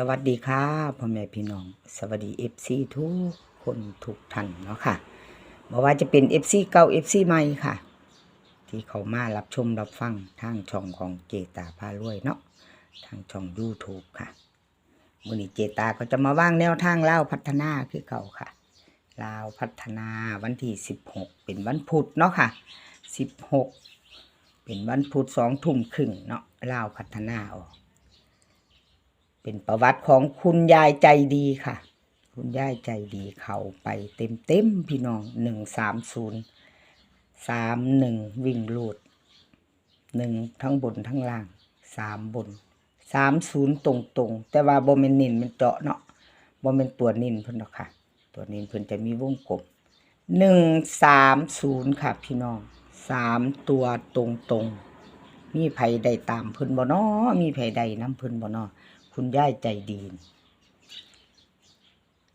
สวัสดีค่ะพ่อแม่พี่น้อง สวัสดีเอฟซีทุกคนทุกท่านเนาะค่ะบ่ว่าจะเป็นเอฟซีเก่าเอฟซีใหม่ค่ะ ที่เขามารับชมรับฟังทางช่องของเจตาพารวยเนาะทางช่อง YouTube ค่ะมือนี้เจตาก็จะมาว่างแนวทางเล่าพัฒนาคือเก่าค่ะลาวพัฒนาวันที่ 16 เป็นวันพุธเนาะค่ะ 16 เป็นวันพุธสองทุ่มครึ่งเนาะลาวพัฒนาออก เป็นประวัติของคุณยายใจดีค่ะ คุณยายใจดีเขาไปเต็มเต็มๆพี่น้องหนึ่งสามศูนย์สามหนึ่งวิ่งลูดหนึ่งทั้งบนทั้งล่างสามบนสามศูนย์ตรงตรงแต่ว่าโบเมนนินมันเจาะเนาะโบเมนตัวนินเพิ่นหรอกค่ะ ตัวนินเพิ่นจะมีวงกลมหนึ่งสามศูนย์ค่ะพี่น้องสามตัวตรงตรงมีไผ่ใดตามเพิ่นบ่นอมีไผ่ใดน้ำเพิ่นบ่นอ คุณยายใจดี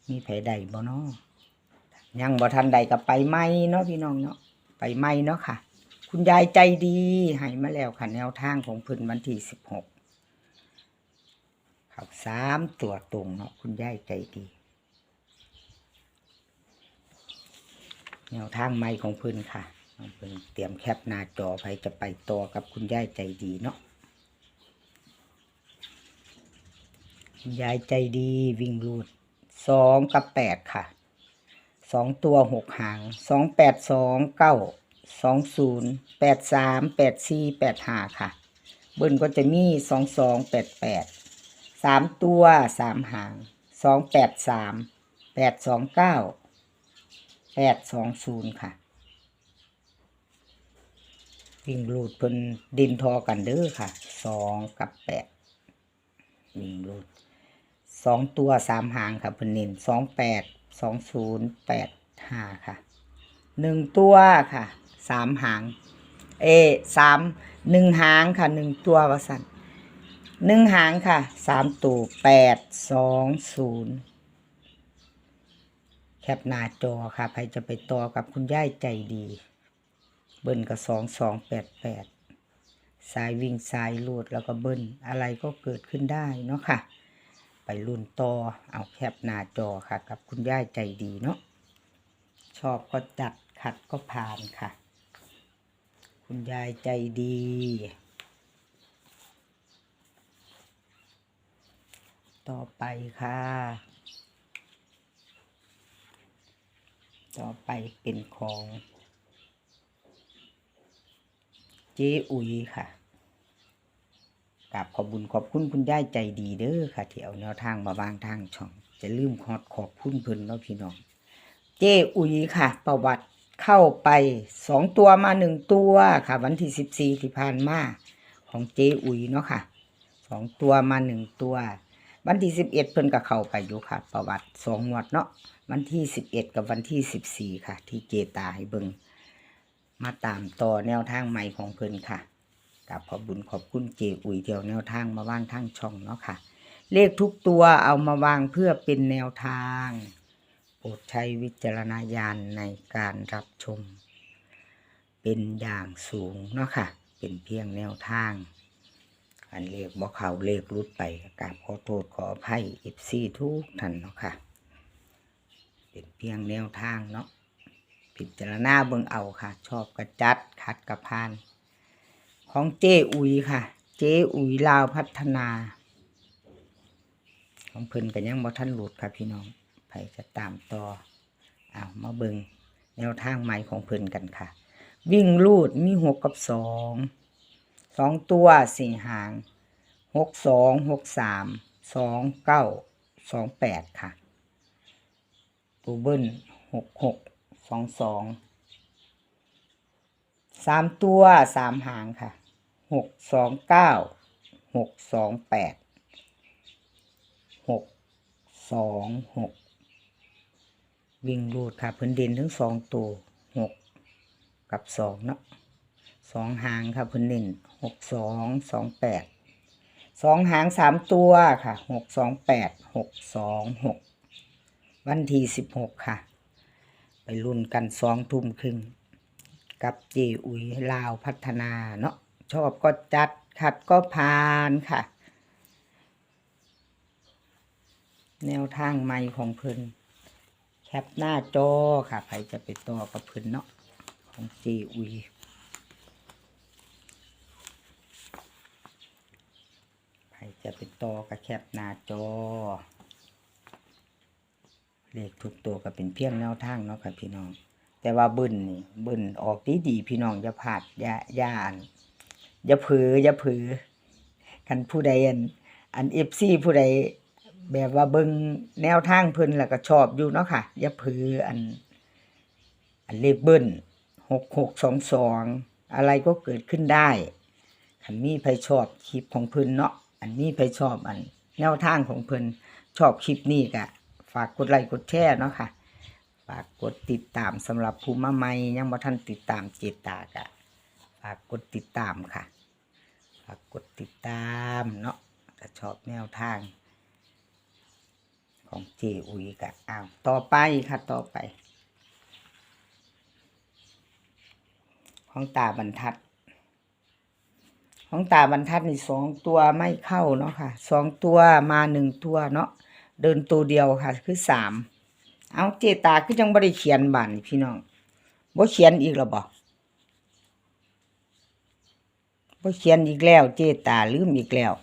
มีไผใดบ่เนาะยังบ่ทันใดก็ไปไหมเนาะพี่น้องเนาะไปไหมเนาะค่ะ คุณยายใจดีให้มาแล้วค่ะแนวทางของเพิ่นวันที่สิบหกครับสามตัวตรงเนาะคุณยายใจดี แนวทางใหม่ของเพิ่นค่ะเพิ่นเตรียมแคปหน้าจอไปจะไปต่อกับคุณยายใจดีเนาะ ยายใจดีวิ่งรูดสองกับแปดค่ะสองตัวหกหางสองแปดสองเก้าสองศูนย์แปดสามแปดสี่แปดห้าค่ะ เบิ้ลก็จะมีสองสองแปดแปดสามตัวสามหางสองแปดสามแปดสองเก้าแปดสองศูนย์ค่ะ วิ่งรูดเพิ่นดินทอกันเด้อค่ะสองกับแปดวิ่งรูด สองตัวสามหางค่ะเพิ่นเน้นสองแปดสองศูนย์แปดห้าค่ะหนึ่งตัวค่ะสามหาง เอสามหนึ่งหางค่ะหนึ่งตัววสันหนึ่งหางค่ะสามตัวแปดสองศูนย์แคปหน้าจอค่ะใครจะไปต่อกับคุณย่ายใจดี เบิ้ลกับสองสองแปดแปดสายวิ่งสายลูดแล้วก็เบิ้ลอะไรก็เกิดขึ้นได้เนาะค่ะ รุ่นต่อเอาแคปหน้าจอค่ะ กับคุณย่ายใจดีเนาะชอบก็จัดขัดก็ผ่านค่ะ คุณยายใจดี ต่อไปค่ะ ต่อไปเป็นของเจ๊อุ๋ยค่ะ กับขอบุญขอบคุณคุณย่ายใจดีเด้อค่ะที่เอาแนวทางมาวางทางช่อง จะลืมขอดขอบคุณเพิ่นเนาะพี่น้อง เจ้อุ๋ยค่ะ ประวัติเข้าไปสองตัวมาหนึ่งตัวค่ะ วันที่สิบสี่ที่ผ่านมาของเจ้อุ๋ยเนาะค่ะสองตัวมาหนึ่งตัว วันที่สิบเอ็ดเพิ่นก็เข้าไปอยู่ค่ะ ประวัติสองงวดเนาะวันที่สิบเอ็ดกับวันที่สิบสี่ค่ะ ที่เจตาให้เบิงมาตามต่อแนวทางใหม่ของเพิ่นค่ะ กับขอบุญขอบคุณเจอุ๋ยเดียวแนวทางมาวางทางช่องเนาะค่ะ เลขทุกตัวเอามาวางเพื่อเป็นแนวทางโปรดใช้วิจารณญาณในการรับชม เป็นอย่างสูงเนาะค่ะ เป็นเพียงแนวทาง อันเลขบอกเขาเลขรุดไปกราบขอโทษขออภัยเอฟซีทุกท่านเนาะค่ะ เป็นเพียงแนวทางเนาะพิจารณาเบิ่งเอาค่ะ ชอบกระจัดขัดกระพาน ของเจ้อุ๋ยค่ะ เจ้อุ๋ยลาวพัฒนา ของเพิ่นกันยังบ่ทันหลุดค่ะพี่น้องไผจะตามต่อเอามาเบิงแนวทางใหม่ของเพิ่นกันค่ะ วิ่งลูดมีหกกับสองสองตัวสี่หางหกสองหกสามสองเก้าสองแปดค่ะ ตัวเบิ้ลหกหกสองสองสามตัวสามหางค่ะ หกสองเก้าหกสองแปดหกสองหกวิ่งรูดค่ะพื้นดินทั้งสองตัวหกกับสองเนาะสองหางค่ะพื้นดินหกสองสองแปดสองหางสามตัวค่ะหกสองแปดหกสองหกวันที่สิบหกค่ะ ไปรุ่นกันสองทุ่มครึ่งกับเจอุ๋ยลาวพัฒนาเนาะ ชอบก็จัดขัดก็ผ่านค่ะ แนวทางใหม่ของเพิ่นแคปหน้าจอค่ะใครจะไปต่อกับเพิ่นเนาะของเจอุยใครจะไปต่อกับแคปหน้าจอเลขทุกตัวก็เป็นเพียงแนวทางเนาะค่ะพี่น้อง แต่ว่าบิ้นนี่บิ้นออกดีดีพี่น้องอย่าพลาดอย่าอย่าอัน อย่าเผืออย่าเผือคันผู้ใดอันอันเอฟซีผู้ใดแบบว่าเบิ่งแนวทางเพิ่นแล้วก็ชอบอยู่เนาะค่ะ อย่าเผืออัน อันเลเบิ้นหกหกสองสองอะไรก็เกิดขึ้นได้คันมีใครชอบคลิปของเพิ่นเนาะอันมีใครชอบอัน แนวทางของเพิ่นชอบคลิปนี้ก็ฝากกดไลค์กดแชร์เนาะค่ะฝากกดติดตามสำหรับผู้มาใหม่ยังบ่ท่านติดตามเจตากะ ฝากกดติดตามค่ะ ฝากกดติดตามเนาะถ้าชอบแนวทาง ของเจอุยกะอ้าวต่อไปค่ะต่อไป ของตาบรรทัด ของตาบรรทัดนี่สองตัวไม่เข้าเนาะค่ะสองตัวมาหนึ่งตัวเนาะเดินตัวเดียวค่ะคือสามเอาเจตาคือจังบ่ได้เขียนบันนี่พี่น้องบ่เขียนอีกแล้วบ่ บ่เขียนอีกแล้ว เจตาลืมอีกแล้ว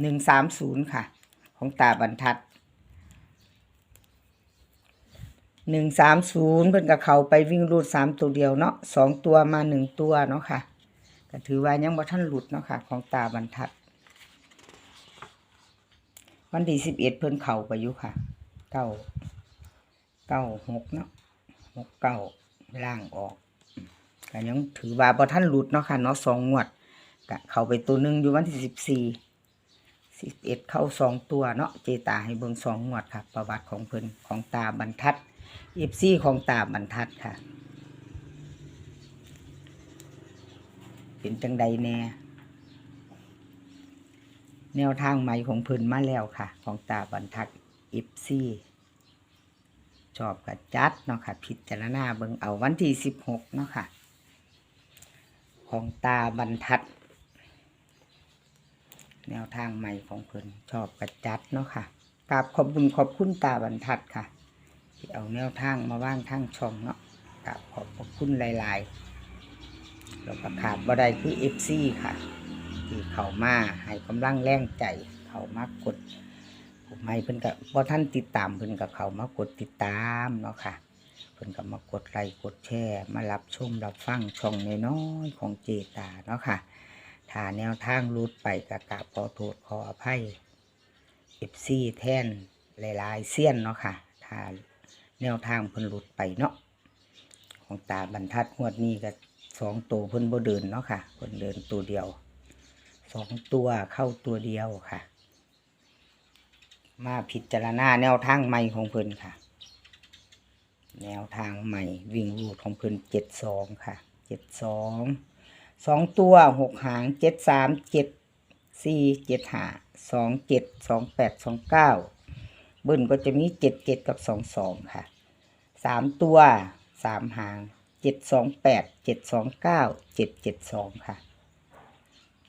หนึ่งสามศูนย์ค่ะ ของตาบรรทัดหนึ่งสามศูนย์เพิ่นกับเขาไปวิ่งรูดสามตัวเดียวเนาะสองตัวมาหนึ่งตัวเนาะค่ะก็ถือว่ายังบ่ท่านหลุดเนาะค่ะ ของตาบรรทัด วันที่สิบเอ็ดเพิ่นเขาไปอยู่ค่ะเก้าเก้าหกเนาะหกเก้าล่างออกก็ยังถือว่าบ่ท่านหลุดเนาะค่ะเนาะสองงวด กะเข้าไปตัวหนึ่งอยู่วันที่สิบสี่สิบเอ็ดเข้าสองตัวเนาะเจตาให้เบิ่งสองงวดค่ะ ประวัติของเพิ่นของตาบรรทัดเอฟซีของตาบรรทัดค่ะ เป็นจังใดแน่แนวทางใหม่ของเพิ่นมาแล้วค่ะ ของตาบรรทัดเอฟซีชอบกับจัดเนาะค่ะ พิจารณาเบิ่งเอาวันที่สิบหกเนาะค่ะ ของตาบรรทัด แนวทางใหม่ของเพิ่นชอบกับจัดเนาะค่ะกราบขอบคุณขอบคุณตาบรรทัดค่ะ ที่เอาแนวทางมาว่างทางช่องเนาะกราบขอบคุณหลายๆแล้วก็ขาดบ่ได้คือเอฟซีค่ะ ที่เขามาให้กำลังแรงใจเขามากดผมให้เพิ่นกับพอท่านติดตามเพิ่นกับเขามากดติดตามเนาะค่ะเพิ่นก็มากดไลค์กดแชร์มารับชมรับฟังช่องน้อยๆของเจตาเนาะค่ะ ถ้าแนวทางรุดไปกะกราบขอโทษขออภัยเอฟซีแท่นหลายๆเสี้ยนเนาะค่ะ ถ้าแนวทางเพิ่นหลุดไปเนาะของตาบรรทัดงวดนี้ก็สองตัวเพิ่นบ่เดินเนาะค่ะเพิ่นเดินตัวเดียวสองตัวเข้าตัวเดียวค่ะ มาพิจารณาแนวทางใหม่ของเพิ่นค่ะ แนวทางใหม่วิ่งรูดของเพิ่นเจ็ดสองค่ะเจ็ดสอง สองตัวหกหางเจ็ดสามเจ็ดสี่เจ็ดห้าสองเจ็ดสองแปดสองเก้าเบิ้ลก็จะมีเจ็ดเจ็ดกับสองสองค่ะสามตัวสามหางเจ็ดสองแปดเจ็ดสองเก้าเจ็ดเจ็ดสองค่ะ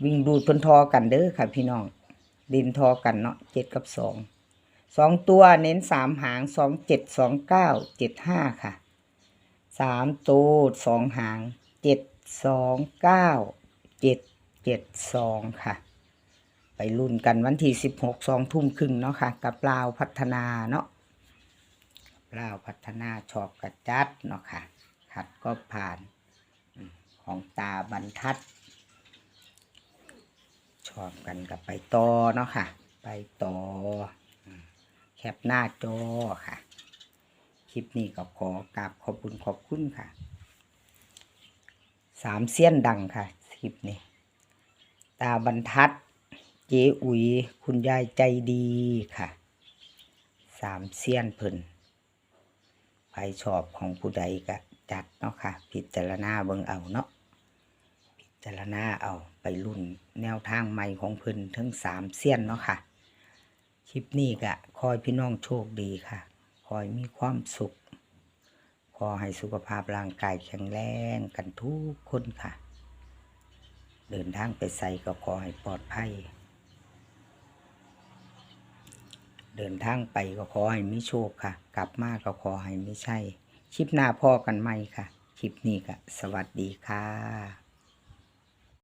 วิ่งรูดพนทอกันเด้อค่ะพี่น้อง ดินทอกันเนาะเจ็ดกับสองสองตัวเน้นสามหางสองเจ็ดสองเก้าเจ็ดห้าค่ะสามตัวสองหางเจ็ด สองเก้าเจ็ดเจ็ดสองค่ะ ไปรุ่นกันวันที่สิบหกสองทุ่มครึ่งเนาะค่ะ กับลาวพัฒนาเนาะลาวพัฒนาชอบกระจัดเนาะค่ะขัดก็ผ่านของตาบรรทัด ชอบกันกับไปต่อเนาะค่ะ ไปต่อแคปหน้าจอค่ะ คลิปนี้ก็ขอกราบขอบคุณขอบคุณค่ะ สามเสี้ยนดังค่ะคลิปนี้ ตาบรรทัด เจอุ๋ยคุณยายใจดีค่ะ สามเสี้ยนเพิ่นใครชอบของผู้ใดก็จัดเนาะค่ะ พิจารณาเบิ่งเอาเนาะพิจารณาเอาไปรุ่นแนวทางใหม่ของเพิ่นทั้งสามเสี้ยนเนาะค่ะ คลิปนี้ก็คอยพี่น้องโชคดีค่ะ คอยมีความสุข ขอให้สุขภาพร่างกายแข็งแรงกันทุกคนค่ะ เดินทางไปใส่ก็ขอให้ปลอดภัย เดินทางไปก็ขอให้มีโชคค่ะ กลับมาก็ขอให้ไม่ใช่คลิปหน้าพ่อกันไหมค่ะ คลิปนี้ก็สวัสดีค่ะ